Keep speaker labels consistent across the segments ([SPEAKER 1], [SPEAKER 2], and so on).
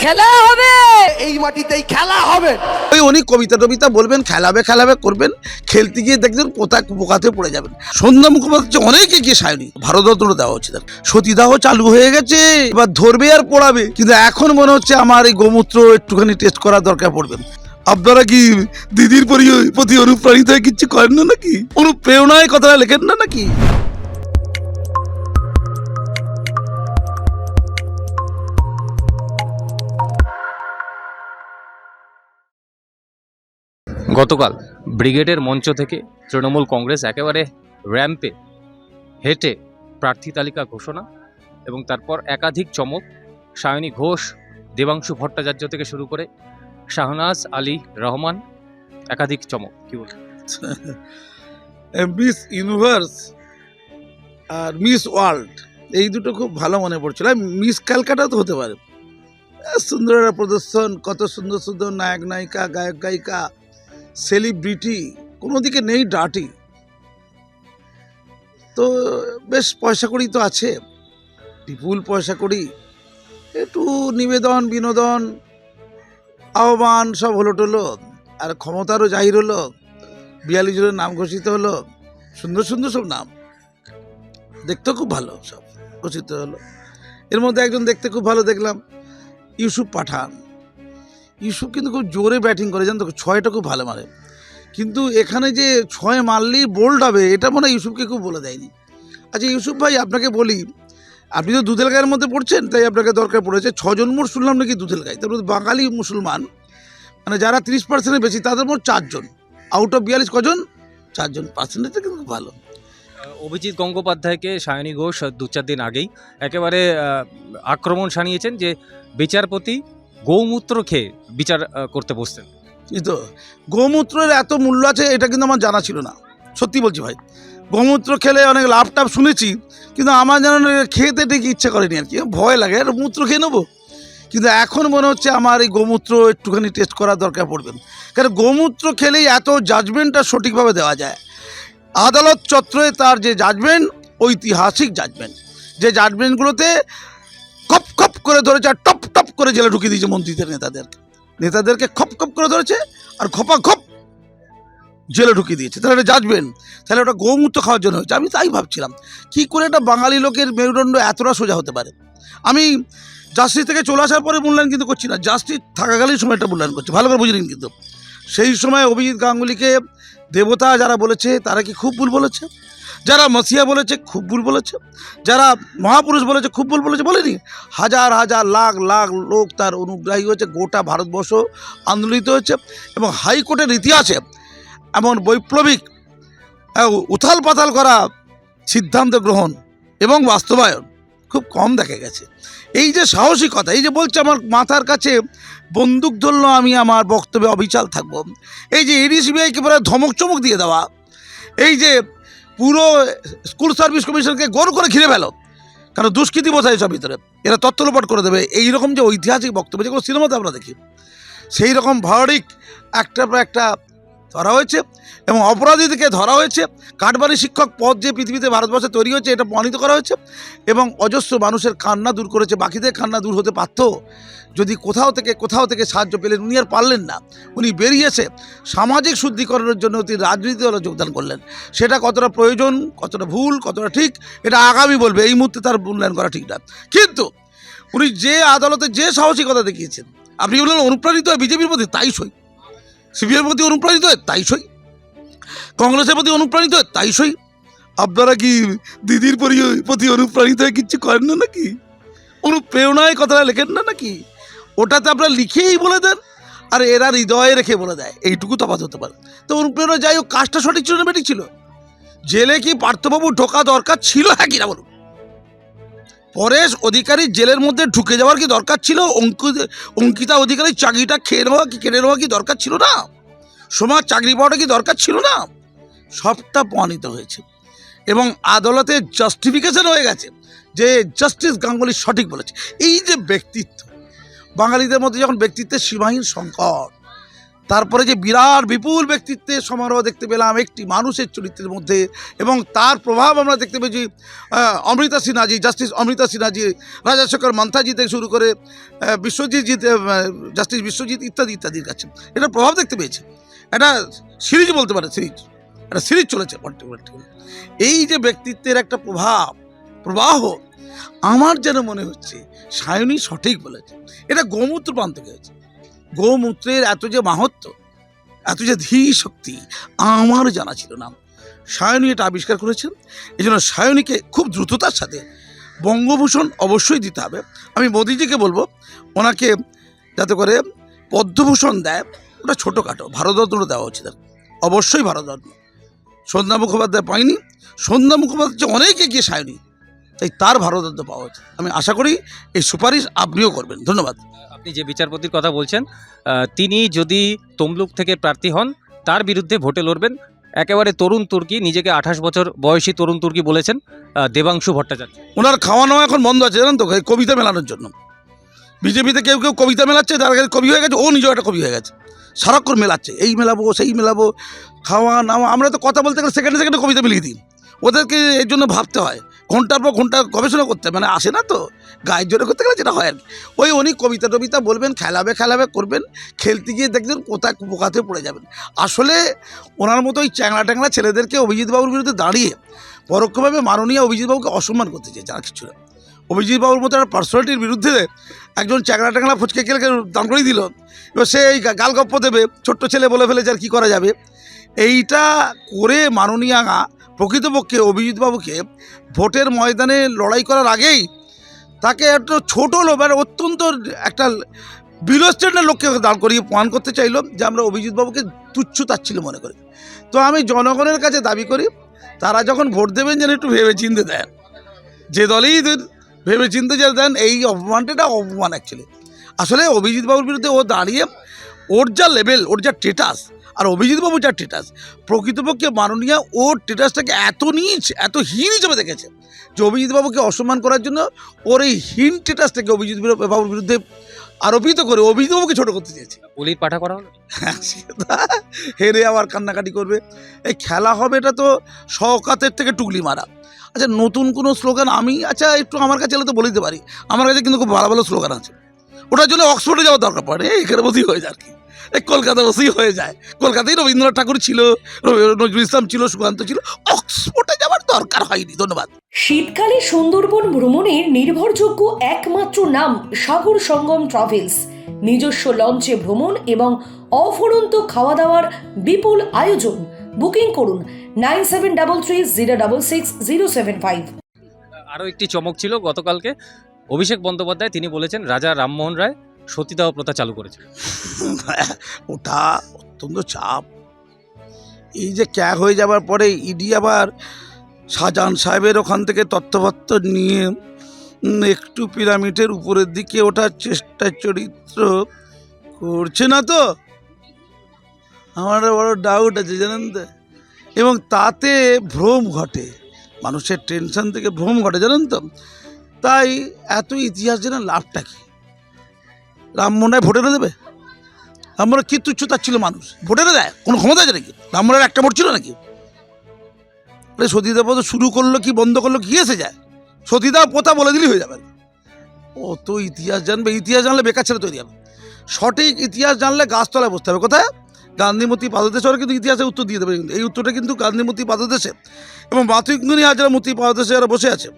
[SPEAKER 1] খেলা হবে।
[SPEAKER 2] এই মাটিতেই খেলা হবে।
[SPEAKER 3] ওই উনি কবিতা টবিতা বলবেন খেলাবে খেলাবে করবেন খেলতে গিয়ে দেখবেন কোথায় পোকাতে পড়ে যাবেন। সন্ধ্যা মুখোপাধ্যায় অনেকে গিয়ে সায়নি ভারতরত্ন দেওয়া হচ্ছে তার। সতীদাহ চালু হয়ে গেছে এবার ধরবে আর পড়াবে। কিন্তু এখন মনে হচ্ছে আমার এই গোমূত্র একটুখানি টেস্ট করার দরকার পড়বে। আপনারা কি দিদির পরি- প্রতি অনুপ্রাণিত হয়ে কিচ্ছু করেন না নাকি? অনুপ্রেরণায় কথাটা লেখেন না নাকি?
[SPEAKER 4] গতকাল ব্রিগেডের মঞ্চ থেকে তৃণমূল কংগ্রেস একেবারে র্যাম্পে হেঁটে প্রার্থী তালিকা ঘোষণা এবং তারপর একাধিক চমক, সায়নী ঘোষ, দেবাংশু ভট্টাচার্য থেকে শুরু করে শাহনাজ আলী রহমান, একাধিক চমক। কি বল
[SPEAKER 3] মিস ইউনিভার্স আর মিস ওয়ার্ল্ড এই দুটো খুব ভালো মনে পড়ছিল। মিস ক্যালকাটা তো হতে পারে। সুন্দর প্রদর্শন, কত সুন্দর সুন্দর নায়ক নায়িকা গায়ক গায়িকা সেলিব্রিটি কোনো দিকে নেই ডাটি তো বেশ পয়সা কড়ি তো আছে। বিপুল পয়সা কড়ি একটু নিবেদন, বিনোদন, আহ্বান সব হলো টলো। আর ক্ষমতারও জাহির হলো। বিয়াল্লিশ জনের নাম ঘোষিত হলো। সুন্দর সুন্দর সব নাম। দেখতেও খুব ভালো সব ঘোষিত হলো। এর মধ্যে একজন দেখতে খুব ভালো দেখলাম, ইউসুফ পাঠান। ইউসুফ কিন্তু খুব জোরে ব্যাটিং করে, জানো তো, ছয়টা খুব ভালো মারে। কিন্তু এখানে যে ছয় মারলেই বোল্ড হবে, এটা মনে হয় ইউসুফকে খুব বলে দেয়নি। আচ্ছা ইউসুফ ভাই, আপনাকে বলি, আপনি তো দুধেল গায়ের মধ্যে পড়ছেন, তাই আপনাকে দরকার পড়েছে, ছজন মোট শুনলাম নাকি দুধেল গায়ে তার মধ্যে বাঙালি মুসলমান মানে যারা তিরিশ পার্সেন্টের বেশি, তাদের মোট চারজন। আউট অফ বিয়াল্লিশ কজন? চারজন। পার্সেন্টেজটা কিন্তু ভালো।
[SPEAKER 4] অভিজিৎ গঙ্গোপাধ্যায়কে সায়নী ঘোষ দু চার দিন আগেই একেবারে আক্রমণ সানিয়েছেন যে বিচারপতি গৌমূত্র খেয়ে বিচার করতে বসতেন।
[SPEAKER 3] তো, গোমূত্রের এত মূল্য আছে, এটা কিন্তু আমার জানা ছিল না। সত্যি বলছি ভাই, গোমূত্র খেলে অনেক লাভ টাভ শুনেছি, কিন্তু আমার যেন খেতে ঠিক ইচ্ছে করেনি আর কি। ভয় লাগে, আর মূত্র খেয়ে নেব? কিন্তু এখন মনে হচ্ছে আমার এই গোমূত্র একটুখানি টেস্ট করার দরকার পড়বে। কারণ গোমূত্র খেলেই এত জাজমেন্টটা সঠিকভাবে দেওয়া যায়। আদালত চত্বরে তার যে জাজমেন্ট ঐতিহাসিক জাজমেন্ট যে জাজমেন্টগুলোতে খপ খপ করে ধরেছে আর টপ টপ করে জেলে ঢুকিয়ে দিয়েছে মন্ত্রীদের নেতাদেরকে নেতাদেরকে খপ খপ করে ধরেছে আর খপা খপ জেলে ঢুকিয়ে দিয়েছে। তাহলে এটা জাজবেন তাহলে ওটা গৌমূত্র খাওয়ার জন্য হয়েছে। আমি তাই ভাবছিলাম, কি করে একটা বাঙালি লোকের মেরুদণ্ড এতটা সোজা হতে পারে? আমি জাস্টিস থেকে চলে আসার পরে মূল্যায়ন কিন্তু করছি না। জাস্টিস থাকাকালীন সময়টা মূল্যায়ন করছি। ভালো করে বুঝলেন কিন্তু। সেই সময় অভিজিৎ গাঙ্গুলিকে দেবতা যারা বলেছে, তারা কি খুব ভুল বলেছে? যারা মসিয়া বলেছে, খুব ভুল বলেছে। যারা মহাপুরুষ বলেছে, খুব ভুল বলেছে, বলেনি? হাজার হাজার, লাখ লাখ লোক তার অনুগ্রাহী হয়েছে। গোটা ভারতবর্ষ আন্দোলিত হয়েছে এবং হাইকোর্টের ইতিহাসে এমন বৈপ্লবিক উথাল পাতাল করা সিদ্ধান্ত গ্রহণ এবং বাস্তবায়ন খুব কম দেখা গেছে। এই যে সাহসিকতা, এই যে বলছে আমার মাথার কাছে, বন্দুক ধরলো আমি, আমার বক্তব্যে অবিচাল থাকব। এই যে এডিসিবিআইকে পরে ধমক চমক দিয়ে দেওয়া, এই যে স্কুল সার্ভিস কমিশনকে গোর করে ঘিরে ফেলো। কারণ দুষ্কৃতি বোঝায় সব ভিতরে। এরা তত্ত্ব লোপাট করে দেবে। এই রকম যে ঐতিহাসিক বক্তব্য, যেগুলো সিনেমাতে আমরা দেখি সেই রকম ভারিক একটা একটা ধরা হয়েছে এবং অপরাধীদেরকে ধরা হয়েছে। কাঠবাড়ি শিক্ষক পদ যে পৃথিবীতে ভারতবর্ষে তৈরি হয়েছে, এটা প্রমাণিত করা হয়েছে এবং অজস্র মানুষের কান্না দূর করেছে, বাকিদের কান্না দূর হতে পারত যদি কোথাও থেকে কোথাও থেকে সাহায্য পেলেন, উনি আর পারলেন না। উনি বেরিয়েছে সামাজিক শুদ্ধিকরণের জন্য তিনি রাজনীতি দলে যোগদান করলেন। সেটা কতটা প্রয়োজন, কতটা ভুল, কতটা ঠিক, এটা আগামী বলবে। এই মুহূর্তে তার মূল্যায়ন করা ঠিক না। কিন্তু উনি যে আদালতে যে সাহসিকতা দেখিয়েছেন, আপনি বললেন অনুপ্রাণিত হয় বিজেপির প্রতি তাই সই। সিপিএমের প্রতি অনুপ্রাণিত হয়, তাই সই। কংগ্রেসের প্রতি অনুপ্রাণিত হয়, তাই সই। আপনারা কি দিদির পরি- প্রতি অনুপ্রাণিত হয়ে কিচ্ছু করেন না নাকি? অনুপ্রেরণায় কথাটা লেখেন না নাকি? ওটাতে আপনারা লিখেই বলে দেন, আর এরা হৃদয়ে রেখে বলে দেয়। এইটুকু তফাৎ হতে পারে। তো অনুপ্রেরণা যাই হোক, কাজটা সঠিক ছিল না, বেঠিক ছিল। জেলে কি পার্থবাবু ঢোকা দরকার ছিল হ্যাঁ কিনা বলুন। পরেশ অধিকারী জেলের মধ্যে ঢুকে যাওয়ার কি দরকার ছিল? অঙ্কিত অধিকারী চাকরিটা খেয়ে নেওয়া কি কেড়ে নেওয়া কি দরকার ছিল না? সমাজ চাকরি পাওয়াটা কি দরকার ছিল না? সবটা প্রমাণিত হয়েছে। এবং আদালতে জাস্টিফিকেশন হয়ে গেছে যে জাস্টিস গাঙ্গুলি সঠিক বলেছে। এই যে ব্যক্তিত্ব, বাঙালিদের মধ্যে যখন ব্যক্তিত্বের সীমাহীন সংকট তারপরে যে বিরাট বিপুল ব্যক্তিত্বের সমারোহ দেখতে পেলাম, একটি মানুষের চরিত্রের মধ্যে এবং তার প্রভাব আমরা দেখতে পেয়েছি অমৃতা সিনহাজি, জাস্টিস অমৃতা সিনহাজি, রাজাশেখর মান্থাজি থেকে শুরু করে বিশ্বজিৎ জিৎ জাস্টিস বিশ্বজিৎ ইত্যাদি, ইত্যাদির কাছে। এটা প্রভাব দেখতে পেয়েছে। এটা সিরিজ বলতে পারে, সিরিজ। একটা সিরিজ চলেছে। এই যে ব্যক্তিত্বের একটা প্রভাব, প্রবাহ, আমার যেন মনে হচ্ছে, সায়নী সঠিক বলেছে। এটা গোমূত্র প্রান্ত হয়েছে গোমূত্রের এত যে মাহাত্ম, এত যে ধী শক্তি, আমার জানা ছিল না। সায়নী এটা আবিষ্কার করেছেন এই জন্য সায়নীকে খুব দ্রুততার সাথে বঙ্গভূষণ অবশ্যই দিতে হবে। আমি মোদিজিকে বলব, ওনাকে যাতে করে পদ্মভূষণ দেয়, ওটা ছোটোখাটো ভারতরত্ন দেওয়া উচিত। অবশ্যই ভারতরত্ন। সন্ধ্যা মুখোপাধ্যায় পাইনি সন্ধ্যা মুখোপাধ্যায় অনেক এগিয়ে সায়নী, তাই তার ভারতরত্ন পাওয়া উচিত। আমি আশা করি এই সুপারিশ আপনিও করবেন। ধন্যবাদ।
[SPEAKER 4] আপনি যে বিচারপতির কথা বলছেন তিনি যদি তমলুক থেকে প্রার্থী হন, তার বিরুদ্ধে ভোটে লড়বেন। একেবারে তরুণ তুর্কি, নিজেকে আঠাশ বছর বয়সী তরুণ তুর্কি বলেছেন দেবাংশু ভট্টাচার্য।
[SPEAKER 3] ওনার খাওয়া নাওয়া এখন বন্ধ আছে, জানেন তো কবিতা মেলানোর জন্য। বিজেপিতে কেউ কেউ কবিতা মেলাচ্ছে, তার কাছে কবি হয়ে গেছে, ও নিজেও একটা কবি হয়ে গেছে। সারাক্ষণ মেলাচ্ছে, এই মেলাবো, সেই মেলাবো, খাওয়া নাওয়া আমরা তো কথা বলতে গেলে সেকেন্ডে সেকেন্ডে কবিতা মিলিয়ে দিই। ওদেরকে এর জন্য ভাবতে হয়। ঘণ্টার পর ঘণ্টা গবেষণা করতে। মানে আসে না তো? গায়ের জোরে করতে গেলে যেটা হয় আর কি। ওই উনি কবিতা টবিতা বলবেন, খেলাবে খেলাবে করবেন, খেলতে গিয়ে দেখবেন কোথায় পোকাতে পড়ে যাবেন। আসলে ওনার মতো ওই চ্যাংলা ট্যাংলা ছেলেদেরকে অভিজিৎ বাবুর বিরুদ্ধে দাঁড়িয়ে পরোক্ষভাবে মাননীয় অভিজিৎ বাবুকে অসম্মান করতে চাই আর কিছু না। অভিজিৎ বাবুর মতো একটা পার্সোনালিটির বিরুদ্ধে একজন চ্যাংলা ট্যাংলা ফুচকে খেলে দান করে দিল। এবার সে এই গালগপ্প দেবে, ছোট্ট ছেলে বলে ফেলেছে আর কী করা যাবে? এইটা করে মাননীয়া প্রকৃতপক্ষে অভিজিৎ বাবুকে ভোটের ময়দানে লড়াই করার আগেই তাকে একটা ছোটো লোক মানে অত্যন্ত একটা বিলো স্ট্যান্ডের লোককে দাঁড় করিয়ে প্রমাণ করতে চাইলো যে আমরা অভিজিৎ বাবুকে তুচ্ছ তাচ্ছিল মনে করি। তো আমি জনগণের কাছে দাবি করি, তারা যখন ভোট দেবেন যেন একটু ভেবে চিনতে দেন। যে দলেই ভেবে চিনতে যে দেন, এই অপমানটা এটা অপমান অ্যাকচুয়ালি আসলে অভিজিৎ বাবুর বিরুদ্ধে ও দাঁড়িয়ে, ওর যা লেভেল ওর যা টেটাস আর অভিজিৎ বাবু যা টেটাস প্রকৃতপক্ষে মাননীয়া ওর টেটাসটাকে এত নিচ এত হীন হিসেবে দেখেছে যে অভিজিৎ বাবুকে অসম্মান করার জন্য ওর এই হীন টেটাসটাকে অভিজিৎ বাবুর বিরুদ্ধে আরোপিত করে অভিজিৎ বাবুকে ছোটো করতে চেয়েছে।
[SPEAKER 4] পুলির পাঠা করা হলো?
[SPEAKER 3] হ্যাঁ, হেরে আবার কান্নাকাটি করবে। এই খেলা হবে এটা তো শওকাতের থেকে টুকলি মারা। আচ্ছা নতুন কোনো স্লোগান আমি আচ্ছা একটু আমার কাছে এলে তো বলে দিতে পারি। আমার কাছে কিন্তু খুব ভালো ভালো স্লোগান আছে। ওটার জন্য অক্সফোর্ডে যাওয়ার দরকার পড়ে এই এখানে বসেই হয়ে যায় আর কি। কলকাতা বসেই হয়ে যায়। কলকাতায় রবীন্দ্রনাথ ঠাকুর ছিল নজরুল ইসলাম ছিল সুকান্ত ছিল অক্সফোর্ডে যাওয়ার দরকার হয়নি ধন্যবাদ।
[SPEAKER 1] শীতকালে সুন্দরবন ভ্রমণের নির্ভরযোগ্য একমাত্র নাম সাগর সঙ্গম ট্রাভেলস। নিজস্ব লঞ্চে ভ্রমণ এবং অফুরন্ত খাওয়া দাওয়ার বিপুল আয়োজন। বুকিং করুন nine seven double three zero double six zero seven five.
[SPEAKER 4] আরও একটি চমক ছিল গতকালকে। অভিষেক বন্দ্যোপাধ্যায় তিনি বলেছেন রাজা রামমোহন রায় সতীদাহ প্রথা চালু করেছেন
[SPEAKER 3] ওটা অত্যন্ত চাপ। এই যে ক্যাক হয়ে যাবার পরে ইডি আবার শাহজাহান সাহেবের ওখান থেকে তথ্যপত্র নিয়ে একটু পিরামিডের উপরের দিকে ওঠার চেষ্টা চরিত্র করছে না তো? আমার বড় ডাউট আছে জানেন তো? এবং তাতে ভ্রম ঘটে। মানুষের টেনশন থেকে ভ্রম ঘটে জানেন তো? তাই এত ইতিহাস জেনে লাভটা কি? রামমোহন রায় ভোটে দেবে? রামমোহনের কি তুচ্ছ তার ছিল মানুষ? ভোটে দেয়? কোনো ক্ষমতা আছে নাকি? রামমোহনের একটা ভোট ছিল নাকি? আরে সতীদাহ প্রথা শুরু করল কি, বন্ধ করল কি এসে যায়? সতীদা প্রথা বলে দিলেই হয়ে যাবে। অত ইতিহাস জানবে, ইতিহাস জানলে বেকার ছেলে তৈরি হবে। সঠিক ইতিহাস জানলে গাছতলায় বসতে হবে। কোথায়? গান্ধীমূর্তি পাদদেশে, ওরা কিন্তু ইতিহাসে উত্তর দিয়ে দেবে এই উত্তরটা কিন্তু গান্ধীমতি পাদদেশে এবং মাতৃগুণী আর যারা মূর্তি পাদদেশে যারা বসে আছে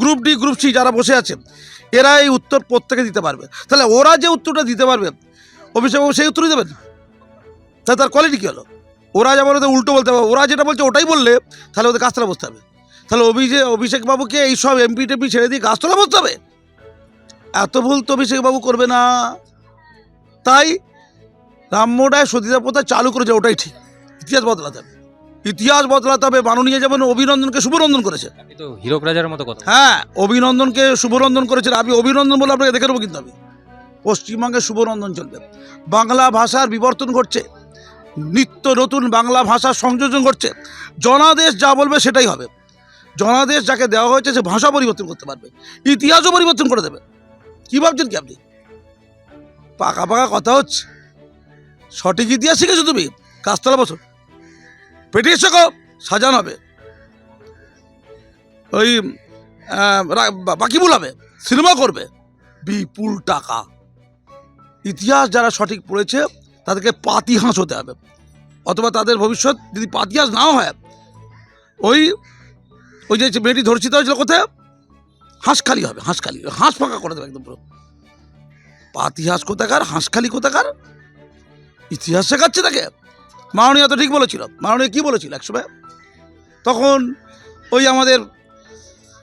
[SPEAKER 3] গ্রুপ ডি গ্রুপ সি যারা বসে আছে, এরা এই উত্তর প্রত্যেকে দিতে পারবে। তাহলে ওরা যে উত্তরটা দিতে পারবে অভিষেক বাবু সেই উত্তরই দেবেন? তাহলে তার কোয়ালিটি কী হলো? ওরা যেমন ওদের উল্টো বলতে হবে ওরা যেটা বলছে ওটাই বললে, তাহলে ওদের গাছতলা বসতে হবে। তাহলে অভিষেক অভিষেক বাবুকে এই সব এমপি টেমপি ছেড়ে দিয়ে গাছতলা বসতে হবে? এত ভুল তো অভিষেকবাবু করবে না। তাই রামমোড়ায় সতীদা প্রথা চালু করেছে ওটাই ঠিক। ইতিহাস বদলাতে হবে। ইতিহাস বদলাতে হবে মাননীয় যেমন অভিনন্দনকে শুভনন্দন করেছে।
[SPEAKER 4] তো হীরক রাজার মতো কথা।
[SPEAKER 3] হ্যাঁ অভিনন্দনকে শুভনন্দন করেছেন আমি অভিনন্দন বলে আপনাকে দেখে নেব কিন্তু আমি। পশ্চিমবঙ্গে শুভনন্দন চলবে। বাংলা ভাষার বিবর্তন ঘটছে। নিত্য নতুন বাংলা ভাষার সংযোজন ঘটছে। জনাদেশ যা বলবে সেটাই হবে। জনাদেশ যাকে দেওয়া হয়েছে সে ভাষা পরিবর্তন করতে পারবে। ইতিহাসও পরিবর্তন করে দেবে। কী ভাবছেন কি আপনি? পাকা পাকা কথা হচ্ছে। সঠিক ইতিহাস শিখেছো তুমি? কাজতলা বছর পেটে এসে সাজানো হবে। ওই বাকি বুলাবে, সিনেমা করবে। বিপুল টাকা। ইতিহাস যারা সঠিক পড়েছে, তাদেরকে পাতিহাঁস হতে হবে। অথবা তাদের ভবিষ্যৎ যদি পাতিহাঁস নাও হয়, ওই ওই যে মেয়েটি ধর্ষিত হয়েছিল কোথায়? হাঁসখালি হবে হাঁসখালি হাঁস ফাঁকা করে দেবে একদম পুরো। পাতিহাঁস কোথাকার হাঁসখালি কোথাকার ইতিহাস শেখাচ্ছে তাকে মাননীয় তো ঠিক বলেছিল মাননীয় কি বলেছিল একসময় তখন ওই আমাদের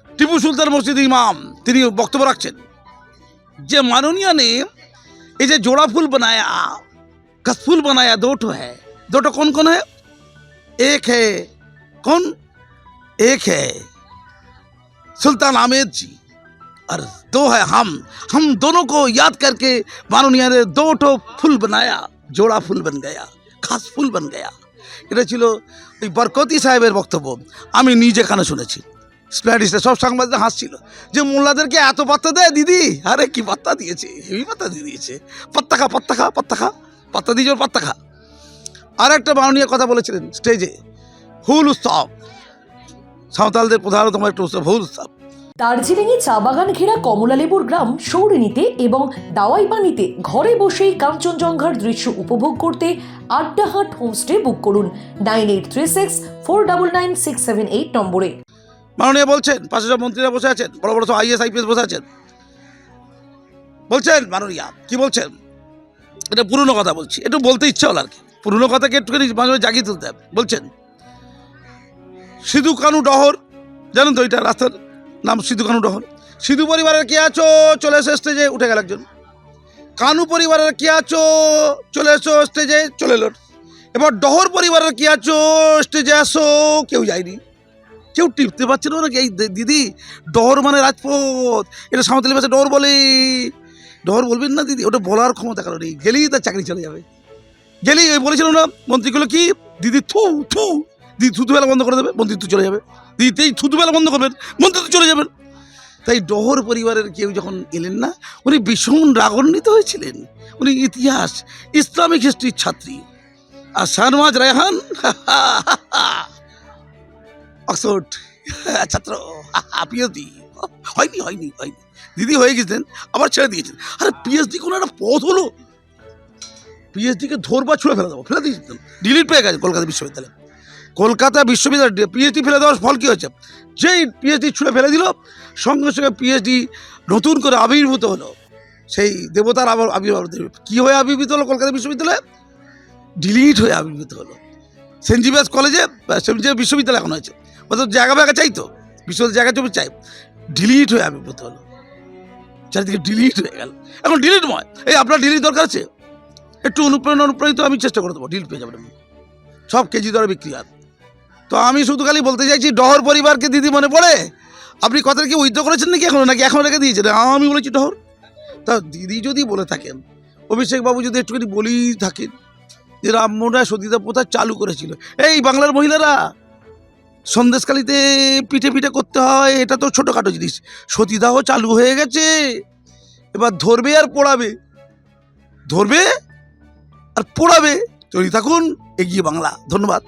[SPEAKER 3] টিপু সুলতান মসজিদ ইমাম তিনি বক্তব্য রাখছেন যে माननीय ने ये जो जोड़ा फूल बनाया कस फूल बनाया दो ठो है दो ठो कौन कौन है एक है कौन एक है सुल्तान आमेद जी और दो है हम हम दोनों को याद करके माननीय ने दो ठो फूल बनाया জোড়া ফুল বন গয়া, খাস ফুল বন গয়া। এটা ছিল ওই বরকতি সাহেবের বক্তব্য। আমি নিজে কানে শুনেছি। স্প্যাডিশে সব সাংবাদিক হাসছিল। যে মোল্লাদেরকে এত পাত্তা দেয় দিদি? আরে কি পাত্তা দিয়েছে? হেভি পাত্তা দিয়ে দিয়েছে। পাত্তা খা পাত্তা খা পাত্তা খা পাত্তা দিয়ে পাত্তা খা আর একটা মাননীয় কথা বলেছিলেন স্টেজে। হুল উৎসব। সাঁওতালদের প্রধানতম একটা উৎসব, হুল উৎসব।
[SPEAKER 1] দার্জিলিংয়ে চা বাগান ঘেরা কমলালেবুর গ্রাম সৌরিনীতে এবং দাওয়াইপানিতে ঘরে বসেই কাঞ্চনজঙ্ঘার দৃশ্য উপভোগ করতে আড্ডাহাট হোমস্টে বুক করুন nine eight three six four double nine six seven eight নম্বরে।
[SPEAKER 3] মাননীয় বলছেন পাশে সব মন্ত্রীরা বসে আছেন, বড় বড় সব আইএস আইপিএস বসে আছেন। বলছেন, মাননীয়া, কি বলছেন? এটা পুরনো কথা বলছি, একটু বলতে ইচ্ছা হলো আর কি। পুরনো কথাকে একটুখানি মাঝে মাঝে জাগিয়ে তুলতে হবে। বলছেন, সিধু কানু ডহর, জানেন তো এটা রাস্তার নাম সিধু কানু ডহর সিধু পরিবারের কে আছো? চলে এসো স্টেজে উঠে গেল একজন। কানু পরিবারের কে আছো? চলে এসো স্টেজে চলে এলো। এবার ডহর পরিবারের কে আছো? স্টেজে আসো। কেউ যায়নি। কেউ টিপতে পারছে না এই দিদি ডর মানে রাজপথ। এটা সাঁওতালি ভাষা ডর বলে। ডহর বলবেন না দিদি? ওটা বলার ক্ষমতা কারণ নেই। গেলেই তার চাকরি চলে যাবে। গেলেই ওই বলেছিলাম না, মন্ত্রীগুলো কি? দিদি থু থু। দিদি থুতু বেলা বন্ধ করে দেবে। মন্ত্রী চলে যাবে। দিদি এই থুতু বেলা বন্ধ করবেন মন্ত্রী তো চলে যাবেন। তাই ডহর পরিবারের কেউ যখন এলেন না, উনি ভীষণ রাগান্বিত হয়েছিলেন। উনি ইতিহাস, ইসলামিক হিস্ট্রির ছাত্রী। আর শাহনওয়াজ রায়হান অক্সফোর্ড ছাত্র পিএইচডি। হয়নি হয়নি হয়নি। দিদি হয়ে গেছেন, আবার ছেড়ে দিয়েছেন। আরে পিএইচডি কোনো একটা পথ হলো। পিএইচডিকে ধরবা ছুঁড়ে ফেলে দেবো, ফেলে দিয়েছেন ডিলিট পেয়ে গেছে কলকাতা বিশ্ববিদ্যালয়ে। কলকাতা বিশ্ববিদ্যালয় পিএইচডি ফেলে দেওয়ার ফল কী হয়েছে? যেই পিএইচডি ছুঁড়ে ফেলে দিল, সঙ্গে সঙ্গে পিএইচডি নতুন করে আবির্ভূত হলো। সেই দেবতার আবার আবির্ভাব কী হয়ে আবির্ভূত হলো কলকাতা বিশ্ববিদ্যালয়ে? ডিলিট হয়ে আবির্ভূত হলো। সেন্ট জিভিয়ার্স কলেজে সেন্ট জিভিয়ার বিশ্ববিদ্যালয় এখন হয়েছে। অত জায়গা ব্যাগা চাই তো? বিশ্ববিদ্যালয় জায়গা চুপি চাই ডিলিট হয়ে আবির্ভূত হলো। চারিদিকে ডিলিট হয়ে গেল। এখন ডিলিট নয়। এই আপনার ডিলিট দরকার আছে? একটু অনুপ্রেরণা অনুপ্রাণিত আমি চেষ্টা করে দেবো। ডিলিট পেয়ে যাবেন। সব কেজি দরে বিক্রি হয়। তো আমি শুধু খালি বলতে চাইছি, ডহর পরিবারকে দিদি মনে পড়ে? আপনি কথা কি উইথ করেছেন নাকি এখনও, নাকি এখন রেখে দিয়েছেন? আমি বলেছি ডহর। তা দিদি যদি বলে থাকেন অভিষেক বাবু যদি একটুখানি বলেই থাকেন যে রামমোহনরা সতীদা প্রথা চালু করেছিল। এই বাংলার মহিলারা সন্দেশকালীতে পিঠে পিঠে করতে হয়, এটা তো ছোটোখাটো জিনিস। সতীদাহ চালু হয়ে গেছে, এবার ধরবে আর পোড়াবে। ধরবে আর পোড়াবে। চলি থাকুন, এগিয়ে বাংলা। ধন্যবাদ।